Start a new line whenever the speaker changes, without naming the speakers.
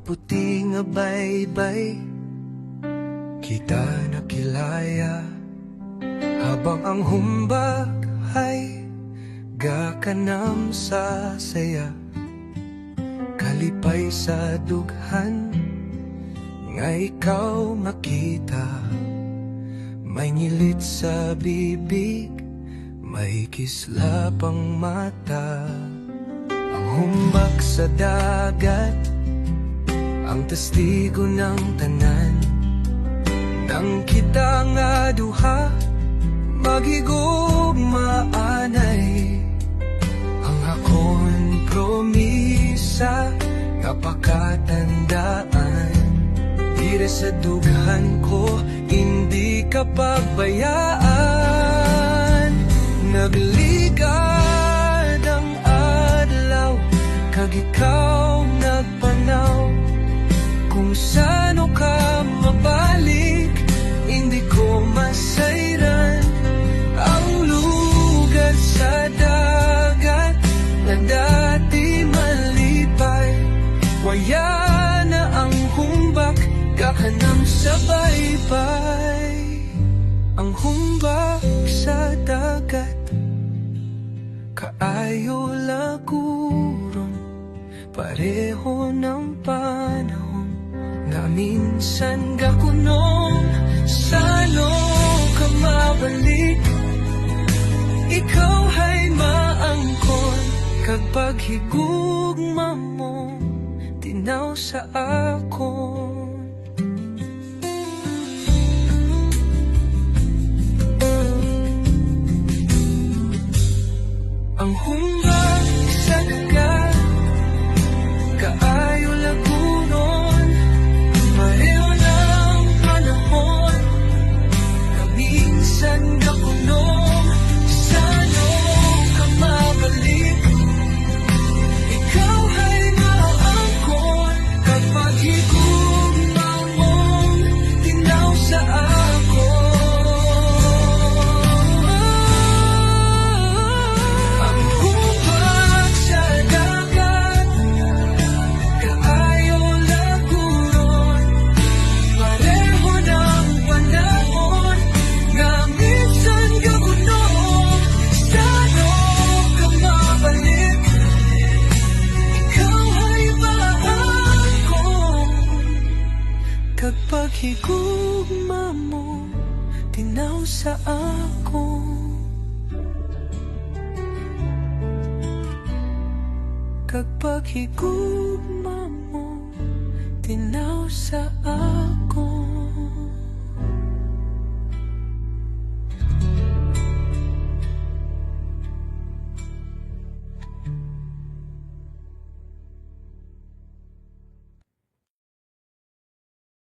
puti nga baybay Kita nakilaya Habang ang humbag ay Gakanam sa saya. Kalipay sa dughan Nga ikaw makita. May ngilit sa bibig May kislapang mata. Ang humbak sa dagat Ang testigo ng tanan Nang kita nga duha Magigugmaanay Ang akon promisa Nga pakatandaan Dire sa dughan ko Hindi ka pagbayaan Kaayo laguron Pareho ng panahon Nga minsan gakunong Sano ka mabalik. Ikaw ay maangkon Kag paghigugma mo Tinaw sa akon Kaayo lagunon Pareho ng panahon. Kaminsan gakunong Kapag higugma mo Tinaw sa ako. Kapag higugma mo Tinaw sa ako